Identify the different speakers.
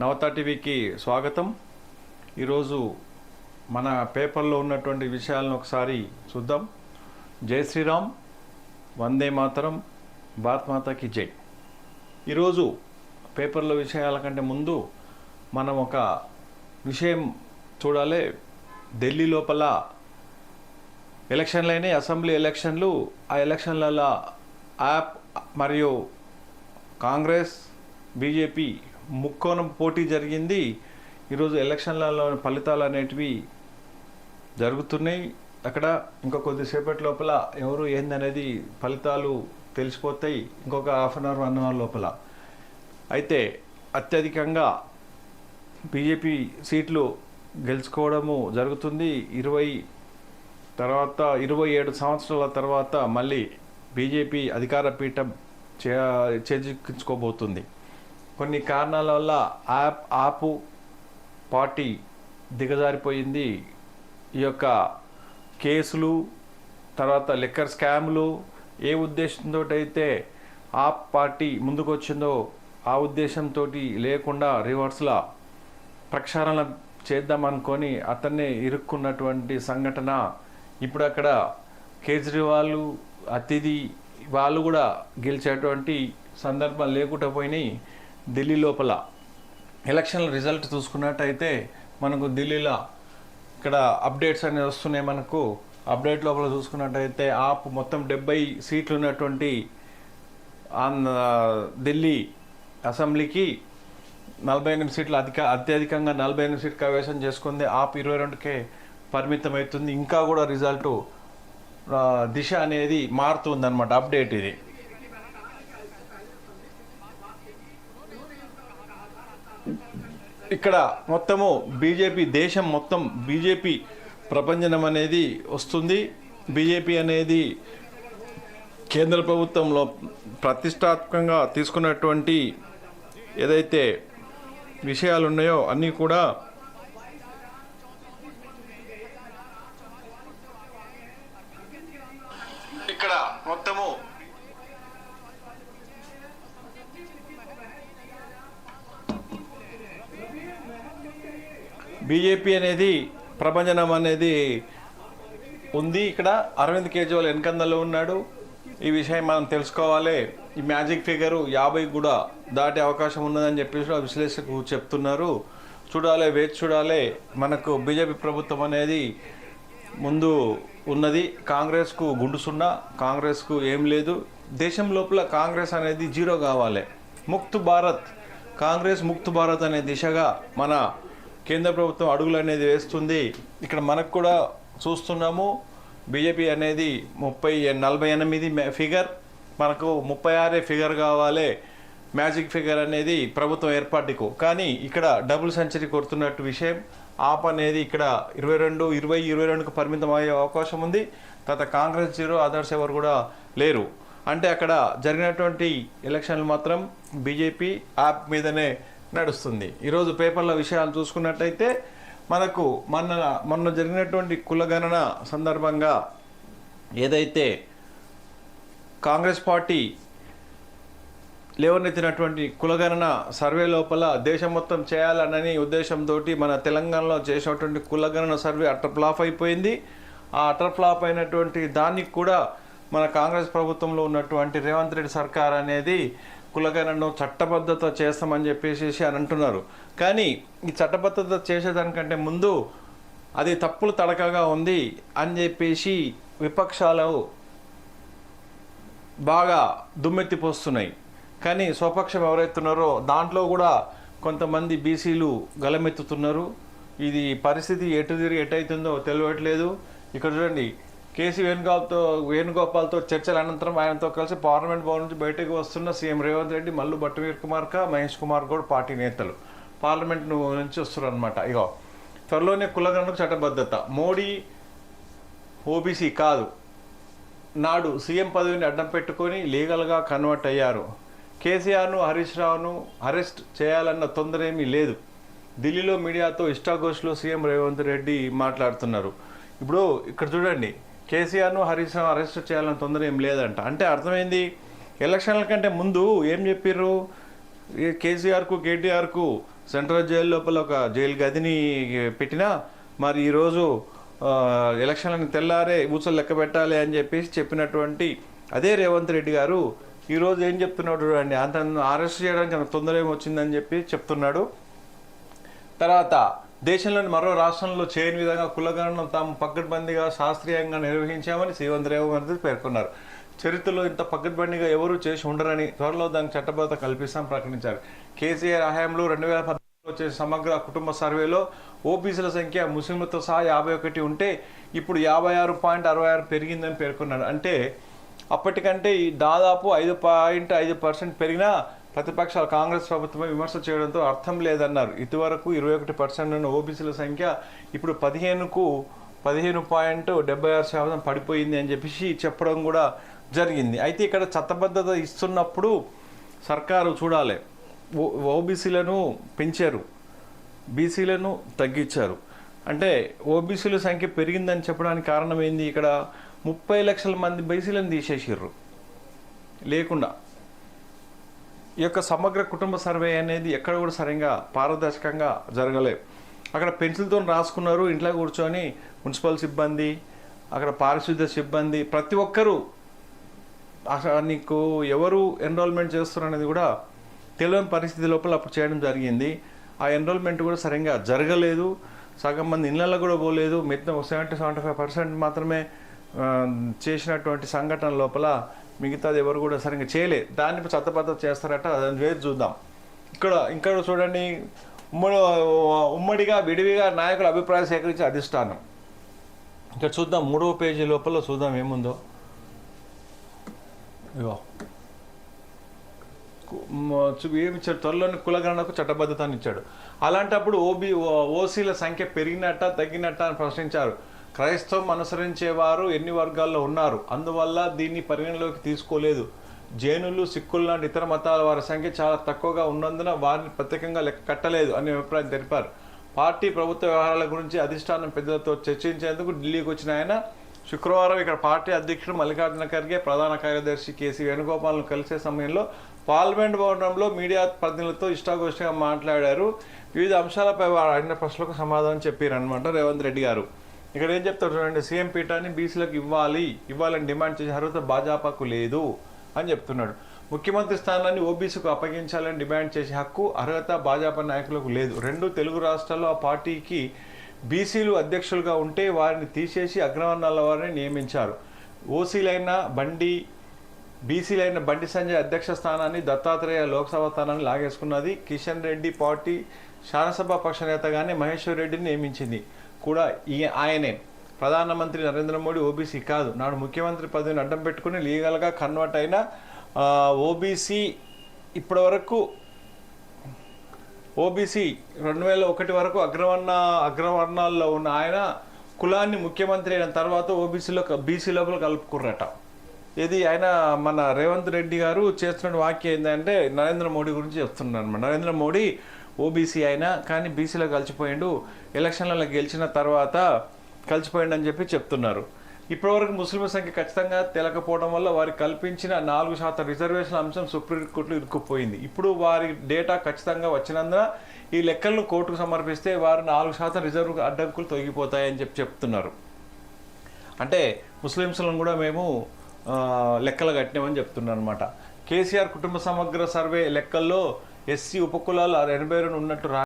Speaker 1: నవతా టీవీకి స్వాగతం. ఈరోజు మన పేపర్లో ఉన్నటువంటి విషయాలను ఒకసారి చూద్దాం. జై శ్రీరామ్ వందే మాతరం భారత్ మాతాకి జై. ఈరోజు పేపర్లో విషయాల కంటే ముందు మనం ఒక విషయం చూడాలి. ఢిల్లీ లోపల ఎలక్షన్లు అయినాయి. అసెంబ్లీ ఎలక్షన్లు ఆ ఎలక్షన్లలో యాప్ మరియు కాంగ్రెస్ బీజేపీ ముక్కోణం పోటీ జరిగింది. ఈరోజు ఎలక్షన్లలో ఫలితాలు అనేటివి జరుగుతున్నాయి. అక్కడ ఇంకా కొద్దిసేపటి లోపల ఎవరు ఏందనేది ఫలితాలు తెలిసిపోతాయి. ఇంకొక half an hour one hour లోపల. అయితే అత్యధికంగా బీజేపీ సీట్లు గెలుచుకోవడము జరుగుతుంది. ఇరవై తర్వాత ఇరవై ఏడు సంవత్సరాల తర్వాత మళ్ళీ బీజేపీ అధికార పీఠం చే చేజిక్కించుకోబోతుంది. కొన్ని కారణాల వల్ల యాప్ ఆపు పార్టీ దిగజారిపోయింది. ఈ యొక్క కేసులు తర్వాత లిక్కర్ స్కామ్లు ఏ ఉద్దేశంతో అయితే ఆప్ పార్టీ ముందుకొచ్చిందో ఆ ఉద్దేశంతో లేకుండా రివర్స్లా ప్రక్షాళన చేద్దామనుకొని అతన్నే ఇరుక్కున్నటువంటి సంఘటన ఇప్పుడు అక్కడ కేజ్రీవాల్ అతిథి వాళ్ళు కూడా గెలిచేటువంటి సందర్భం లేకుండా పోయినాయి. ఢిల్లీ లోపల ఎలక్షన్ల రిజల్ట్ చూసుకున్నట్టయితే మనకు ఢిల్లీలో ఇక్కడ అప్డేట్స్ అనేవి వస్తున్నాయి మనకు. అప్డేట్ లోపల చూసుకున్నట్టయితే ఆప్ మొత్తం డెబ్బై సీట్లు ఉన్నటువంటి ఢిల్లీ అసెంబ్లీకి నలభై ఎనిమిది సీట్లు అధిక అత్యధికంగా నలభై ఎనిమిది సీట్లు కవేశం చేసుకుంది. ఆప్ ఇరవై రెండుకే పరిమితం అవుతుంది ఇంకా కూడా రిజల్ట్ దిశ అనేది మారుతుందన్నమాట అప్డేట్ ఇది. ఇక్కడ మొత్తము బీజేపీ దేశం మొత్తం బీజేపీ ప్రపంచం అనేది వస్తుంది. బీజేపీ అనేది కేంద్ర ప్రభుత్వంలో ప్రతిష్టాత్మకంగా తీసుకున్నటువంటి ఏదైతే విషయాలు ఉన్నాయో అన్నీ కూడా బీజేపీ అనేది ప్రభంజనం అనేది ఉంది ఇక్కడ. అరవింద్ కేజ్రీవాల్ వెనకందలో ఉన్నాడు. ఈ విషయం మనం తెలుసుకోవాలి. ఈ మ్యాజిక్ ఫిగర్ యాభై కూడా దాటే అవకాశం ఉన్నదని చెప్పేసి ఆ విశ్లేషకులు చెప్తున్నారు. చూడాలి వేచి చూడాలి. మనకు బీజేపీ ప్రభుత్వం అనేది ముందు ఉన్నది. కాంగ్రెస్కు గుండు సున్నా కాంగ్రెస్కు ఏం లేదు. దేశం లోపల కాంగ్రెస్ అనేది జీరో కావాలి. ముక్త్ భారత్ కాంగ్రెస్ ముక్త్ భారత్ అనే దిశగా మన కేంద్ర ప్రభుత్వం అడుగులు అనేది వేస్తుంది. ఇక్కడ మనకు కూడా చూస్తున్నాము బీజేపీ అనేది ముప్పై నలభై ఎనిమిది ఫిగర్ మనకు ముప్పై ఆరే ఫిగర్ కావాలి. మ్యాజిక్ ఫిగర్ అనేది ప్రభుత్వం ఏర్పాటుకు. కానీ ఇక్కడ డబుల్ సెంచరీ కొడుతున్నట్టు విషయం. ఆప్ అనేది ఇక్కడ ఇరవై రెండు ఇరవై ఇరవై రెండుకు పరిమితం అయ్యే అవకాశం ఉంది. తర్వాత కాంగ్రెస్ జీరో అదర్స్ ఎవరు కూడా లేరు. అంటే అక్కడ జరిగినటువంటి ఎలక్షన్లు మాత్రం బీజేపీ యాప్ మీదనే నడుస్తుంది. ఈరోజు పేపర్ల విషయాలు చూసుకున్నట్టయితే మనకు మొన్న మొన్న జరిగినటువంటి కులగణన సందర్భంగా ఏదైతే కాంగ్రెస్ పార్టీ లేవనెత్తినటువంటి కులగణన సర్వే లోపల దేశం మొత్తం చేయాలనని ఉద్దేశంతో మన తెలంగాణలో చేసినటువంటి కులగణన సర్వే అటర్ ఫ్లాప్ అయిపోయింది. ఆ అటర్ ఫ్లాప్ అయినటువంటి దానికి కూడా మన కాంగ్రెస్ ప్రభుత్వంలో ఉన్నటువంటి రేవంత్ రెడ్డి సర్కార్ అనేది కులగణను చట్టబద్ధత చేస్తామని చెప్పేసి అని అంటున్నారు. కానీ ఈ చట్టబద్ధత చేసేదానికంటే ముందు అది తప్పులు తడకగా ఉంది అని చెప్పేసి విపక్షాలు బాగా దుమ్మెత్తిపోస్తున్నాయి కానీ స్వపక్షం ఎవరైతున్నారో దాంట్లో కూడా కొంతమంది బీసీలు గలమెత్తుతున్నారు. ఇది పరిస్థితి ఎటు తిరిగి ఎటైతుందో తెలియట్లేదు. ఇక్కడ చూడండి కేసీ వేణుగోపాల్తో వేణుగోపాల్తో చర్చల అనంతరం ఆయనతో కలిసి పార్లమెంట్ భవన్ నుంచి బయటకు వస్తున్న సీఎం రేవంత్ రెడ్డి మల్లు భట్టవీర్ కుమార్ కా మహేష్ కుమార్ గౌడ్ పార్టీ నేతలు. పార్లమెంట్ నుంచి వస్తున్నారు అనమాట ఇగో త్వరలోనే కులగణకు చట్టబద్ధత. మోడీ ఓబీసీ కాదు. నాడు సీఎం పదవిని అడ్డం పెట్టుకొని లీగల్గా కన్వర్ట్ అయ్యారు. కేసీఆర్ను హరీష్ రావును అరెస్ట్ చేయాలన్న తొందర ఏమీ లేదు. ఢిల్లీలో మీడియాతో ఇష్టాగోష్లో సీఎం రేవంత్ రెడ్డి మాట్లాడుతున్నారు. ఇప్పుడు ఇక్కడ చూడండి కేసీఆర్ను హరీష్ రావు అరెస్ట్ చేయాలని తొందర ఏం లేదంట. అంటే అర్థమైంది ఎలక్షన్ల కంటే ముందు ఏం చెప్పిర్రు? కేసీఆర్కు కేటీఆర్కు సెంట్రల్ జైలు లోపల ఒక జైలు గదిని పెట్టినా మరి ఈరోజు ఎలక్షన్లను తెల్లారే ఊచలు లెక్క పెట్టాలి అని చెప్పేసి చెప్పినటువంటి అదే రేవంత్ రెడ్డి గారు ఈరోజు ఏం చెప్తున్నాడు అండి అంత అరెస్ట్ చేయడానికి అంత తొందర ఏమొచ్చిందని చెప్పి చెప్తున్నాడు. తర్వాత దేశంలోని మరో రాష్ట్రంలో చేయని విధంగా కులగణను తాము పక్కడ్బందీగా శాస్త్రీయంగా నిర్వహించామని శ్రీవంత్ రేవంత్ పేర్కొన్నారు. చరిత్రలో ఇంత పక్కడ్బందీగా ఎవరూ చేసి ఉండరని త్వరలో దానికి చట్టబద్ధత కల్పిస్తాం ప్రకటించారు. కేసీఆర్ హయాంలో రెండు వేల పద్నాలుగులో వచ్చే సమగ్ర కుటుంబ సర్వేలో ఓబీసీల సంఖ్య ముస్లింలతో సహా యాభై ఒకటి ఉంటే ఇప్పుడు యాభై ఆరు పాయింట్ అరవై ఆరు పెరిగిందని పేర్కొన్నారు. అంటే అప్పటికంటే ఈ దాదాపు ఐదు పాయింట్ ఐదు పర్సెంట్ పెరిగినా ప్రతిపక్షాలు కాంగ్రెస్ ప్రభుత్వమే విమర్శ చేయడంతో అర్థం లేదన్నారు. ఇదివరకు ఇరవై ఒకటి పర్సెంట్ ఉన్న ఓబీసీల సంఖ్య ఇప్పుడు పదిహేనుకు పదిహేను పాయింట్ డెబ్బై ఆరు శాతం పడిపోయింది అని చెప్పేసి చెప్పడం కూడా జరిగింది. అయితే ఇక్కడ చట్టబద్ధత ఇస్తున్నప్పుడు సర్కారు చూడాలి. ఓ- ఓబీసీలను పెంచారు. బీసీలను తగ్గించారు. అంటే ఓబీసీల సంఖ్య పెరిగిందని చెప్పడానికి కారణం ఏంది? ఇక్కడ ముప్పై లక్షల మంది బీసీలను తీసేసిర్రు. లేకుండా ఈ యొక్క సమగ్ర కుటుంబ సర్వే అనేది ఎక్కడ కూడా సరిగా పారదర్శకంగా జరగలేదు అక్కడ పెన్సిల్తో రాసుకున్నారు ఇంట్లో కూర్చొని మున్సిపల్ సిబ్బంది అక్కడ పారిశుద్ధ్య సిబ్బంది ప్రతి ఒక్కరూ అసలు నీకు ఎవరు ఎన్రోల్మెంట్ చేస్తున్నారు అనేది కూడా తెలియని పరిస్థితి లోపల అప్పుడు చేయడం జరిగింది. ఆ ఎన్రోల్మెంట్ కూడా సరిగ్గా జరగలేదు. సగం మంది ఇళ్ళల్లో కూడా పోలేదు. మిగతా సెవెంటీ సెవెంటీ ఫైవ్ పర్సెంట్ మాత్రమే చేసినటువంటి సంఘటన లోపల మిగతాది ఎవరు కూడా సరిగ్గా చేయలేదు దాన్ని చట్టబద్ధత చేస్తారట దాని వేరు చూద్దాం. ఇక్కడ ఇక్కడ చూడండి ఉమ్మడి ఉమ్మడిగా విడివిగా నాయకుల అభిప్రాయం సేకరించి అధిష్టానం. ఇక్కడ చూద్దాం మూడవ పేజీ లోపల చూద్దాం ఏముందో. ఇగో. ఏమి ఇచ్చాడు త్వరలోని కులగణనకు చట్టబద్ధతను ఇచ్చాడు. అలాంటప్పుడు ఓబీ ఓసీల సంఖ్య పెరిగినట్ట తగ్గినట్ట అని ప్రశ్నించారు. క్రైస్తవం అనుసరించేవారు ఎన్ని వర్గాల్లో ఉన్నారు? అందువల్ల దీన్ని పరిగణలోకి తీసుకోలేదు. జైనులు సిక్కులు లాంటి ఇతర మతాల వారి సంఖ్య చాలా తక్కువగా ఉన్నందున వారిని ప్రత్యేకంగా లెక్క కట్టలేదు అనే అభిప్రాయం తెలిపారు. పార్టీ ప్రభుత్వ వ్యవహారాల గురించి అధిష్టానం పెద్దలతో చర్చించేందుకు ఢిల్లీకి వచ్చిన ఆయన శుక్రవారం ఇక్కడ పార్టీ అధ్యక్షుడు మల్లికార్జున ఖర్గే ప్రధాన కార్యదర్శి కేసీ వేణుగోపాల్ను కలిసే సమయంలో పార్లమెంట్ భవనంలో మీడియా ప్రతినిధులతో ఇష్టాగోష్ఠిగా మాట్లాడారు. వివిధ అంశాలపై వారు అడిగిన ప్రశ్నలకు సమాధానం చెప్పారనమాట రేవంత్ రెడ్డి గారు. ఇక్కడ ఏం చెప్తారు చూడండి సీఎం పీఠాన్ని బీసీలకు ఇవ్వాలి ఇవ్వాలని డిమాండ్ చేసే అర్హత భాజపాకు లేదు అని చెప్తున్నాడు. ముఖ్యమంత్రి స్థానాన్ని ఓబీసీకు అప్పగించాలని డిమాండ్ చేసే హక్కు అర్హత భాజపా నాయకులకు లేదు. రెండు తెలుగు రాష్ట్రాల్లో ఆ పార్టీకి బీసీలు అధ్యక్షులుగా ఉంటే వారిని తీసేసి అగ్రవర్ణాల వారిని నియమించారు. ఓసీలైన బండి బీసీలైన బండి సంజయ్ అధ్యక్ష స్థానాన్ని దత్తాత్రేయ లోక్సభ స్థానాన్ని లాగేసుకున్నది. కిషన్ రెడ్డి పార్టీ శాసనసభ పక్ష నేతగానే మహేశ్వర్ రెడ్డిని నియమించింది. కూడా ఈ ఆయనే. ప్రధానమంత్రి నరేంద్ర మోడీ ఓబీసీ కాదు. నాడు ముఖ్యమంత్రి పదవిని అడ్డం పెట్టుకుని లీగల్గా కన్వర్ట్ అయిన ఓబీసీ ఇప్పటివరకు ఓబీసీ రెండు వేల ఒకటి వరకు అగ్రవర్ణ అగ్రవర్ణాల్లో ఉన్న ఆయన కులాన్ని ముఖ్యమంత్రి అయిన తర్వాత ఓబీసీలో బీసీ లోపల కలుపుకుర్రట. ఇది ఆయన మన రేవంత్ రెడ్డి గారు చేస్తున్న వాక్యం ఏంటంటే నరేంద్ర మోడీ గురించి చెప్తున్నాడు నరేంద్ర మోడీ ఓబీసీ అయినా కానీ బీసీలో కలిసిపోయిండు ఎలక్షన్లలో గెలిచిన తర్వాత కలిసిపోయిండు అని చెప్పి చెప్తున్నారు. ఇప్పటివరకు ముస్లిం సంఖ్య ఖచ్చితంగా తెలకపోవడం వల్ల వారికి కల్పించిన నాలుగు శాతం రిజర్వేషన్ అంశం సుప్రీంకోర్టులో ఇరుక్కుపోయింది. ఇప్పుడు వారి డేటా ఖచ్చితంగా వచ్చినందున ఈ లెక్కలను కోర్టుకు సమర్పిస్తే వారు నాలుగు శాతం రిజర్వ్ అడ్డంకులు తొలగిపోతాయని చెప్పి చెప్తున్నారు. అంటే ముస్లిమ్స్లను కూడా మేము లెక్కలు కట్టినామని చెప్తున్నారు అనమాట కేసీఆర్ కుటుంబ సమగ్ర సర్వే లెక్కల్లో ఎస్సీ ఉపకులాలు ఎనభై రెండు ఉన్నట్టు రా